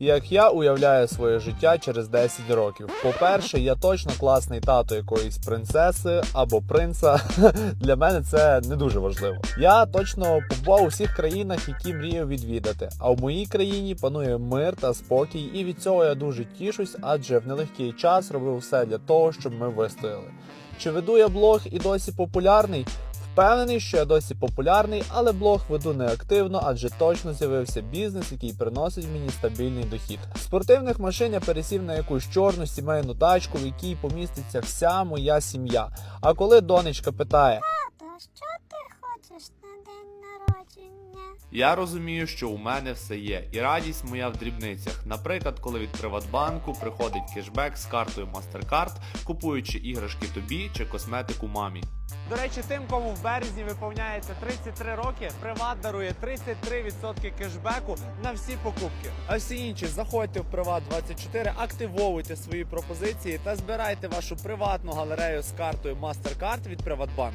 Як я уявляю своє життя через 10 років. По-перше, я точно класний тато якоїсь принцеси або принца. Для мене це не дуже важливо. Я точно побував у всіх країнах, які мрію відвідати. А в моїй країні панує мир та спокій, і від цього я дуже тішусь, адже в нелегкий час робив все для того, щоб ми вистояли. Чи веду я блог і досі популярний? Впевнений, що я досі популярний, але блог веду неактивно, адже точно з'явився бізнес, який приносить мені стабільний дохід. Спортивних машин я пересів на якусь чорну сімейну тачку, в якій поміститься вся моя сім'я. А коли донечка питає: Тато, що ти хочеш на день народження? Я розумію, що у мене все є, і радість моя в дрібницях. Наприклад, коли від Приватбанку приходить кешбек з картою MasterCard, купуючи іграшки тобі чи косметику мамі. До речі, тим, кому в березні виповняється 33 роки, Приват дарує 33% кешбеку на всі покупки. А всі інші заходьте в Приват 24, активовуйте свої пропозиції та збирайте вашу приватну галерею з картою MasterCard від Приватбанк.